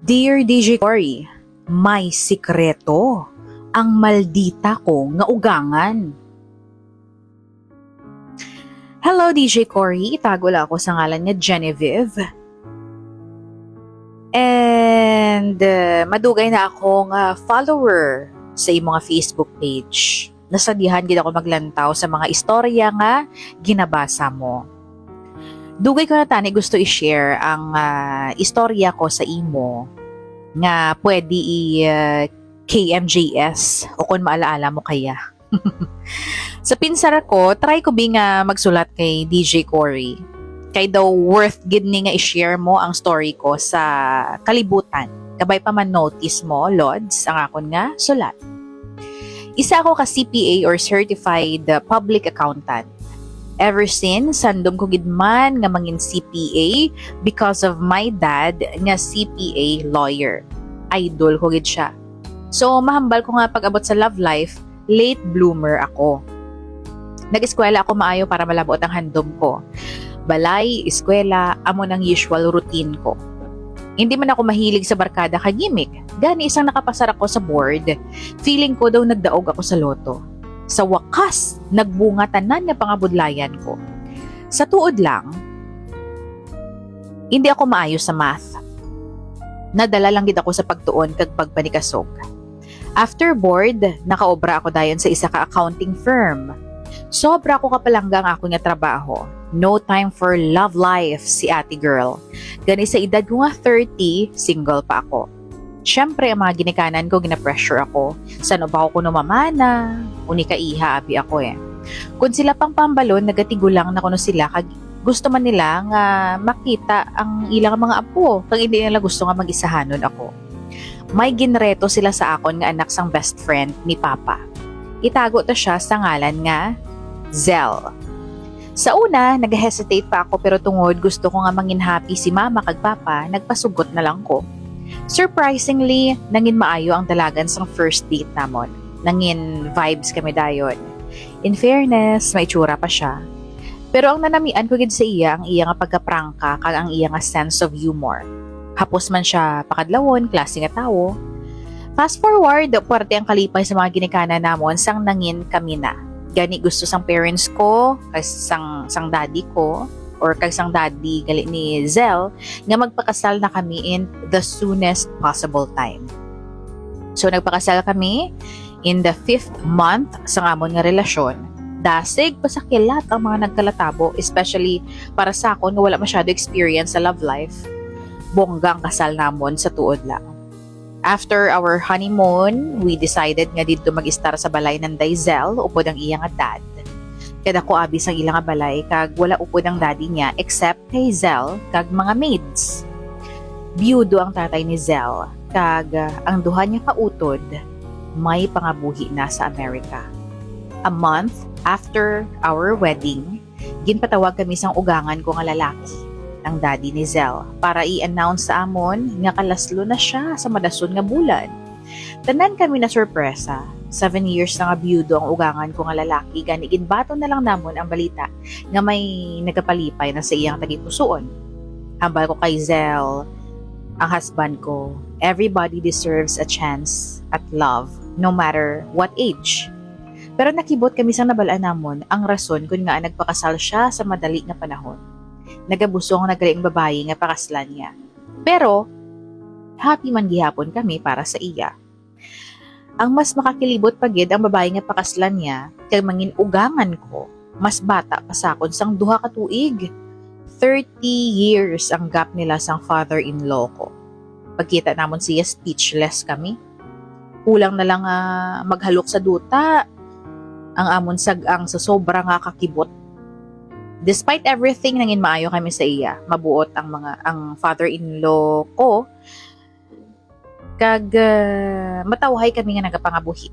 Dear DJ Cory, may sikreto ang maldita ko nga ugangan. Hello DJ Cory, itago lang ako sa ngalan nga Genevieve. And uh, madugay na akong uh, follower sa nga Facebook page. Nasadihan gid ako maglantaw sa mga istorya nga ginabasa mo. Dugay ko na tani gusto i-share ang ah, istorya ko sa imo nga pwede i ah, KMJS o kung maalaala mo kaya. sa pinsara ko, try ko bi nga magsulat kay DJ Cory. Kay daw worth gid ni nga i-share mo ang story ko sa kalibutan. Kabay pa man notice mo, Lods, ang akon nga sulat. Isa ako ka CPA or Certified Public Accountant ever since sandom ko gid man nga mangin CPA because of my dad nga CPA lawyer. Idol ko gid siya. So mahambal ko nga pag-abot sa love life, late bloomer ako. Nag-eskwela ako maayo para malabot ang handom ko. Balay, eskwela, amo ng usual routine ko. Hindi man ako mahilig sa barkada ka gimmick. Gani isang nakapasar ako sa board, feeling ko daw nagdaog ako sa loto sa wakas, nagbunga tanan nga pangabudlayan ko. Sa tuod lang, hindi ako maayo sa math. Nadala lang gid ako sa pagtuon kag pagpanikasog. After board, nakaobra ako dayon sa isa ka accounting firm. Sobra ko kapalangga ang ako nga trabaho. No time for love life si ate girl. Gani sa edad ko nga 30, single pa ako. Siyempre, ang mga ginikanan ko, gina-pressure ako. Saan ba ako kuno mamana? Uni ka iha, abi ako eh. Kung sila pang pambalon, nagatigulang na kuno sila, kag gusto man nila nga makita ang ilang mga apo, kag hindi nila gusto nga mag-isahanon ako. May ginreto sila sa akon nga anak sang best friend ni Papa. Itago ta siya sa ngalan nga Zell. Sa una, nag-hesitate pa ako pero tungod gusto ko nga mangin happy si Mama kag Papa, nagpasugot na lang ko. Surprisingly, nangin maayo ang dalagan sa first date namon. Nangin vibes kami dayon. In fairness, may tsura pa siya. Pero ang nanamian ko gid sa iya ang iya nga pagkaprangka kag ang iya nga sense of humor. Hapos man siya pakadlawon, klase nga tawo. Fast forward, puwerte ang kalipay sa mga ginikana namon sang nangin kami na. Gani gusto sang parents ko, sang sang daddy ko, or kay sang daddy gali ni Zell nga magpakasal na kami in the soonest possible time. So nagpakasal kami in the fifth month sa amon nga relasyon. Dasig pa sa kilat ang mga nagkalatabo, especially para sa akon nga wala masyado experience sa love life. Bonggang kasal namon sa tuod lang. After our honeymoon, we decided nga dito mag-istar sa balay ng Daizel upod ang iyang dad kada ko abis ang ilang balay kag wala upod ang daddy niya except kay Zell kag mga maids. Biyudo ang tatay ni Zell kag uh, ang duha niya kautod may pangabuhi na sa Amerika. A month after our wedding, ginpatawag kami sang ugangan ko nga lalaki, ang daddy ni Zell, para i-announce sa amon nga kalaslo na siya sa madason nga bulan. Tanan kami na sorpresa seven years na nga ang ugangan ko nga lalaki gani ginbato na lang namon ang balita nga may nagapalipay na sa iyang tagipusoon. Hambal ko kay Zell, ang husband ko, everybody deserves a chance at love no matter what age. Pero nakibot kami sa nabalaan namon ang rason kung nga nagpakasal siya sa madali nga panahon. Nagabuso ang nagaliing babae nga pakaslan niya. Pero, happy man gihapon kami para sa iya. Ang mas makakilibot pagid ang babae nga pakaslan niya kay mangin ugangan ko. Mas bata pa sa akon sang duha ka tuig. 30 years ang gap nila sang father-in-law ko. Pagkita namon siya speechless kami. Kulang na lang uh, maghalok sa duta. Ang amon sagang sa sobra nga kakibot. Despite everything nangin maayo kami sa iya, mabuot ang mga ang father-in-law ko kag uh, matawhay kami nga nagapangabuhi.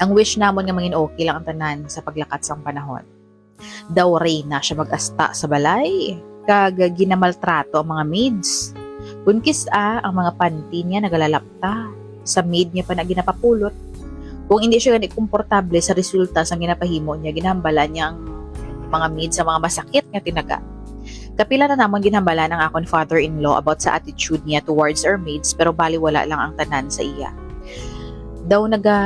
Ang wish namon nga mangin okay lang ang tanan sa paglakat sang panahon. Daw na siya mag-asta sa balay, kag ginamaltrato ang mga maids. Kunkis a ang mga panty niya nagalalapta, sa maid niya pa na ginapapulot. Kung hindi siya ganit komportable sa resulta sa ginapahimo niya, ginambala niya ang mga maid sa mga masakit nga tinaga. Kapila na namon ginhambala ng akon father-in-law about sa attitude niya towards our maids pero baliwala lang ang tanan sa iya. Daw naga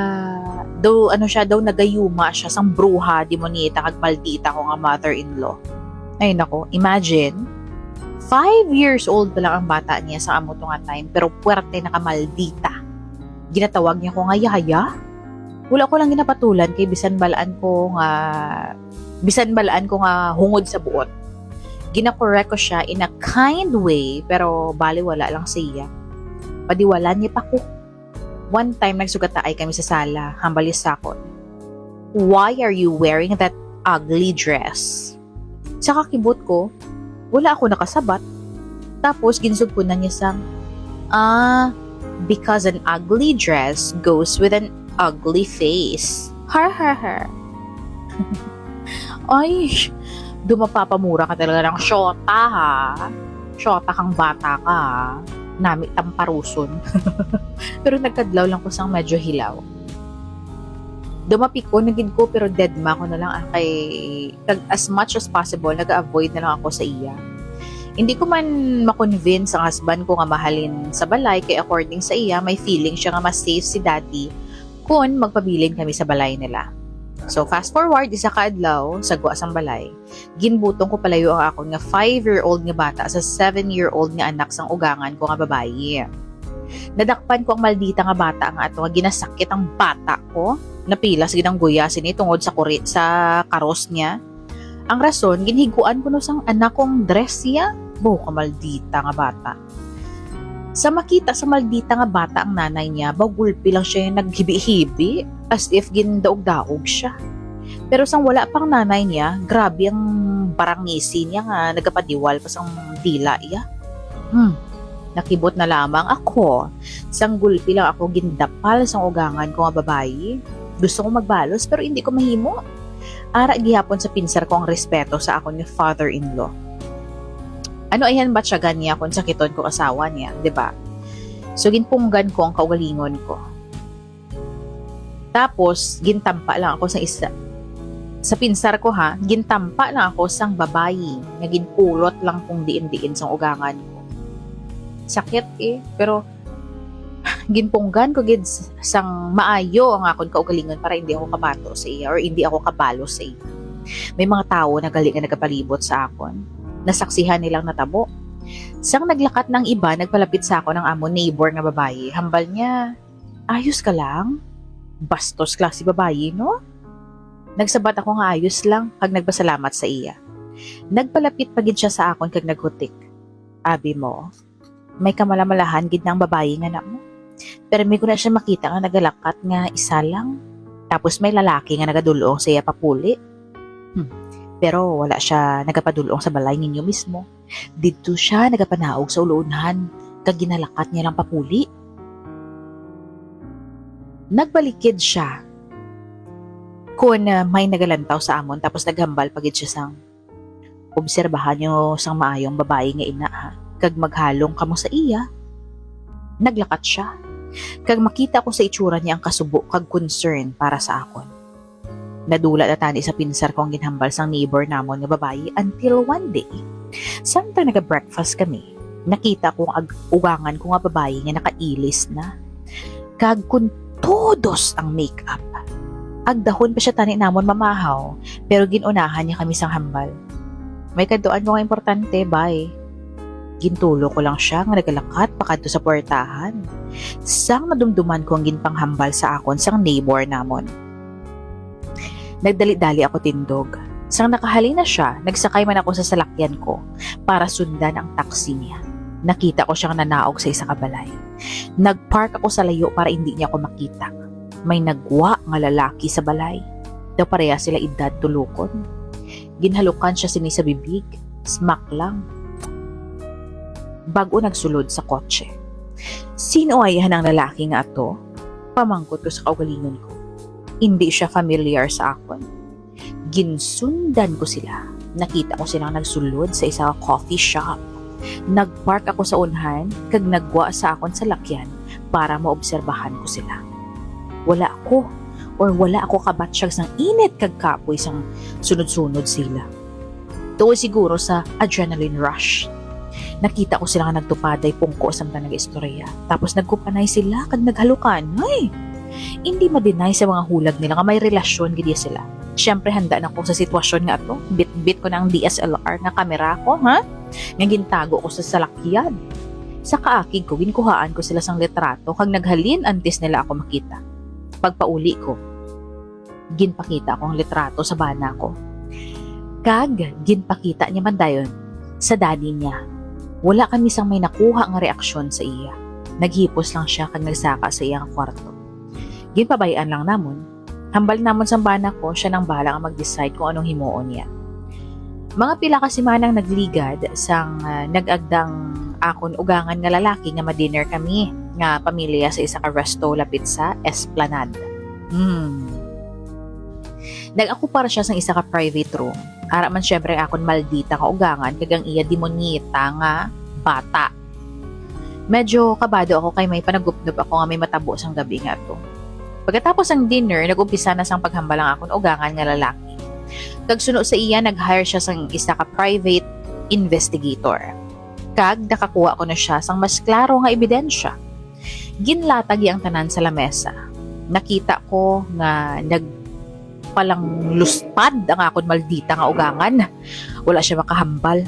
daw ano siya daw nagayuma siya sang bruha demonita kag maldita ko nga mother-in-law. Ay nako, imagine Five years old pa lang ang bata niya sa amo nga time pero puwerte na kamaldita. Ginatawag niya ko nga yaya. Wala ko lang ginapatulan kay bisan balaan ko nga bisan balaan ko nga hungod sa buot. Ginakorek ko siya in a kind way pero bali wala lang sa iya. Padiwala niya pa ko. One time nagsugataay kami sa sala, hambalis sakot. Why are you wearing that ugly dress? Sa kakibot ko, wala ako nakasabat. Tapos na niya sang, ah, because an ugly dress goes with an ugly face. Har har har. Ay, dumapapamura ka talaga ng syota ha. Syota kang bata ka ha. Nami tamparuson. pero nagkadlaw lang ko sang medyo hilaw. Dumapik ko, nagin ko, pero dead ma ko na lang ah, kay, as much as possible, nag-avoid na lang ako sa iya. Hindi ko man makonvince ang husband ko nga mahalin sa balay kay according sa iya, may feeling siya nga mas safe si daddy kung magpabilin kami sa balay nila. So fast forward, isa ka adlaw, sa guasang balay, ginbutong ko palayo ang akong nga 5-year-old nga bata sa 7-year-old nga anak sang ugangan ko nga babayi. Nadakpan ko ang maldita nga bata nga ato nga ginasakit ang bata ko. Napilas ginang guyasin ni tungod sa kuri sa karos niya. Ang rason, ginhiguan ko no sang anak kong dress siya. Bo, ka maldita nga bata. Sa makita sa maldita nga bata ang nanay niya, bagulpi lang siya yung naghibi-hibi as if gindaog-daog siya. Pero sang wala pang nanay niya, grabe ang barangisi niya nga nagapadiwal pa sang dila iya. Hmm, nakibot na lamang ako. Sang gulpi lang ako gindapal sang ugangan ko nga babayi. Gusto ko magbalos pero hindi ko mahimo. Ara gihapon sa pinsar ko ang respeto sa akon ni father-in-law. Ano ayan ba siya ganya kung sakiton ko asawa niya, 'di ba? So ginpunggan ko ang kaugalingon ko. Tapos gintampa lang ako sa isa sa pinsar ko ha, gintampa lang ako sang babayi nga ginpulot lang kung diin-diin sang ugangan ko. Sakit eh, pero ginpunggan ko gid sang maayo ang akon kaugalingon para hindi ako kabato sa iya or hindi ako kabalo sa iya. May mga tao na gali nga nagapalibot sa akon. Nasaksihan nilang natabo. Sang naglakat ng iba, nagpalapit sa ako ng amo neighbor nga babayi. Hambal niya, ayos ka lang? Bastos klase babayi, no? Nagsabat ako nga ayos lang kag nagpasalamat sa iya. Nagpalapit pagid siya sa akon kag naghutik. Abi mo, may kamalamalahan gid ng babayi nga na mo. Pero may ko na siya makita nga nagalakat nga isa lang. Tapos may lalaki nga nagadulong sa iya papuli. Hmm. Pero wala siya nagapadulong sa balay ninyo mismo. Dito siya nagapanaog sa ulunhan kag ginalakat niya lang papuli. Nagbalikid siya. Kung uh, may nagalantaw sa amon tapos naghambal pagid siya sang obserbahan nyo sang maayong babae nga ina ha? Kag maghalong kamo sa iya. Naglakat siya. Kag makita ko sa itsura niya ang kasubo kag concern para sa akon nadula na tani sa pinsar kong ginhambal sang neighbor namon nga babae until one day samtang naga-breakfast kami nakita ko ang ugangan ko nga babae nga nakailis na kag kun todos ang makeup agdahon pa siya tani namon mamahaw, pero ginunahan niya kami sang hambal. May kaduan mo nga importante, bay. Gintulo ko lang siya nga nagalakat pakadto sa puwertahan. Sang nadumduman ko ang ginpanghambal sa akon sang neighbor namon. Nagdali-dali ako tindog. Sang nakahali na siya, nagsakay man ako sa salakyan ko para sundan ang taxi niya. Nakita ko siyang nanaog sa isa kabalay. Nagpark ako sa layo para hindi niya ako makita may nagwa nga lalaki sa balay. Daw pareha sila edad tulukon. Ginhalukan siya sini sa bibig. Smack lang. Bago nagsulod sa kotse. Sino ay ang lalaki nga ato? Pamangkot ko sa kaugalingon ko. Hindi siya familiar sa akon. Ginsundan ko sila. Nakita ko silang nagsulod sa isa coffee shop. Nagpark ako sa unhan, kag nagwa sa akon sa lakyan para maobserbahan ko sila wala ako or wala ako kabatsyag sang init kag kapoy sang sunod-sunod sila. Tungkol siguro sa adrenaline rush. Nakita ko sila nga nagtupaday pungko sa mga nag-istorya. Tapos nagkupanay sila kag naghalukan. Ay! Hindi ma-deny sa mga hulag nila nga may relasyon gidi sila. Siyempre handa na ko sa sitwasyon nga to. Bit-bit ko ng DSLR nga kamera ko, ha? Nga gintago ko sa salakyan. Sa kaakig ko, ginkuhaan ko sila sang litrato kag naghalin antes nila ako makita. Pagpauli ko, ginpakita ko ang litrato sa bana ko. Kag, ginpakita niya man dayon sa daddy niya. Wala kami sang may nakuha nga reaksyon sa iya. Naghipos lang siya kag nagsaka sa iyang kwarto. Ginpabayaan lang namon. Hambal namon sa bana ko, siya nang bahala nga mag-decide kung anong himuon niya. Mga pila kasi manang nagligad sang ah, nag-agdang akon ugangan nga lalaki nga ma-dinner kami nga pamilya sa isa ka resto lapit sa Esplanade. Hmm. Nag-ako para siya sa isa ka private room. Ara man syempre akon maldita nga ugangan kagang iya demonyita nga bata. Medyo kabado ako kay may panagupnop ako nga may matabo sang gabi nga to. Pagkatapos ang dinner, nag-umpisa na sang paghambalang akon ugangan nga lalaki. Kag suno sa iya, nag-hire siya sang isa ka private investigator. Kag nakakuha ko na siya sang mas klaro nga ebidensya. Ginlatag ang tanan sa lamesa. Nakita ko nga nag palang luspad ang akon maldita nga ugangan. Wala siya makahambal.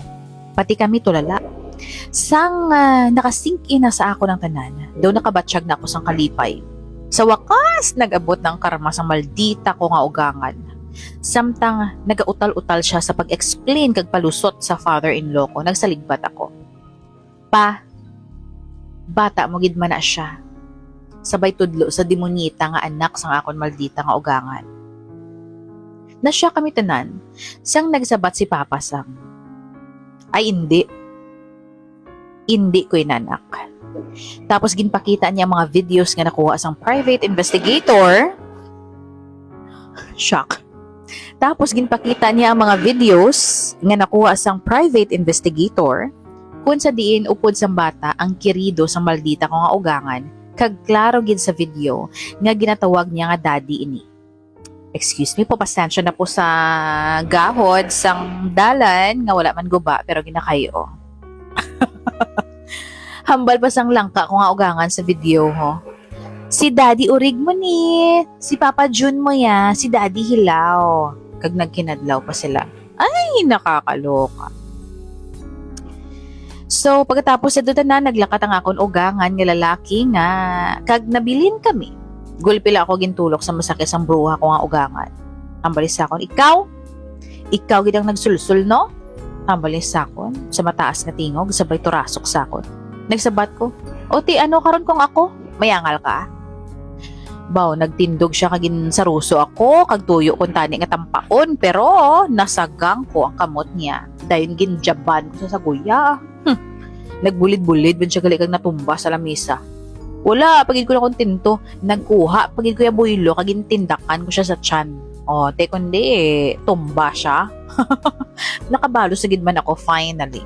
Pati kami tulala. Sang ah, nakasink in na sa ako ng tanan, daw nakabatsyag na ako sang kalipay. Sa wakas, nag-abot ng karma sang maldita ko nga ugangan. Samtang nagautal-utal siya sa pag-explain kag palusot sa father-in-law ko, nagsaligbat ako. Pa, bata mo gid man na siya. Sabay tudlo sa demonyita nga anak sang akon maldita nga ugangan. Na siya kami tanan, sang nagsabat si Papa sang. Ay hindi. Hindi ko inanak. Tapos ginpakita niya mga videos nga nakuha sang private investigator. Shock. Tapos ginpakita niya ang mga videos nga nakuha sang private investigator kung sa diin upod sang bata ang kirido sa maldita ko nga ugangan kag klaro gid sa video nga ginatawag niya nga daddy ini. Excuse me po, pasensya na po sa gahod sang dalan nga wala man guba pero ginakayo. Hambal pa sang langka ko nga ugangan sa video ho. Si Daddy Urig mo ni, si Papa Jun mo ya, si Daddy Hilaw. Kag nagkinadlaw pa sila. Ay, nakakaloka. So, pagkatapos sa na, naglakat ang akon ugangan nga lalaki nga, kag nabilin kami. Gulpila ako gintulok sa masakit ang bruha ko nga ugangan. Ambalis akon, ikaw? Ikaw gid ang nagsulsul, no? Ambalis akon, sa mataas nga tingog, sabay turasok sa akon. Nagsabat ko, o ti ano karon kong ako? Mayangal ka? Baw, nagtindog siya kagin sa ruso ako, kag tuyo kung tani nga tampaon, pero nasagang ko ang kamot niya. Dayon ginjaban ko sa saguya. Hm. Nagbulid-bulid, ben siya gali kag natumba sa lamisa. Wala, pagid ko na kong tinto, nagkuha, pagid ko ya buylo, kagin tindakan ko siya sa tiyan. O, te kundi, tumba siya. Nakabalo sa man ako finally.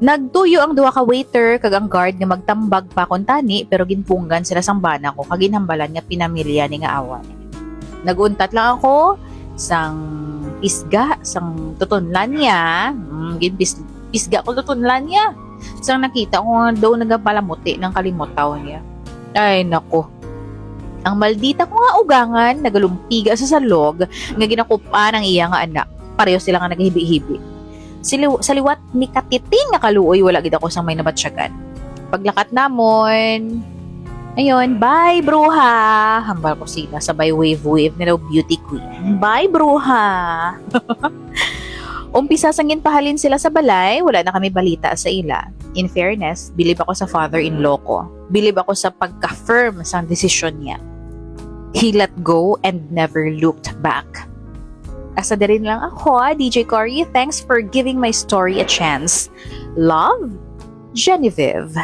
Nagtuyo ang duha ka waiter kag ang guard nga magtambag pa kon tani pero ginpunggan sila sang bana ko kag ginhambalan nga pinamilya ni nga awan. Naguntat lang ako sang pisga sang tutunlan niya. Mm, ginpis pisga ko tutunlan niya. Sang nakita ko nga daw nagapalamuti ng kalimutaw niya. Ay nako. Ang maldita ko nga ugangan nagalumpiga sa salog nga ginakupa ng iya nga anak. Pareho sila nga naghibi-hibi siliw, sa liwat ni katiting nga kaluoy wala gid ako sang may nabatsyagan. Paglakat namon, ayun, bye bruha. Hambal ko sila sabay wave wave ni daw beauty queen. Bye bruha. Umpisa sang pahalin sila sa balay, wala na kami balita sa ila. In fairness, bilib ako sa father-in-law ko. Bilib ako sa pagka-firm sa desisyon niya. He let go and never looked back. Asa na rin lang ako, DJ Cory. Thanks for giving my story a chance. Love, Genevieve.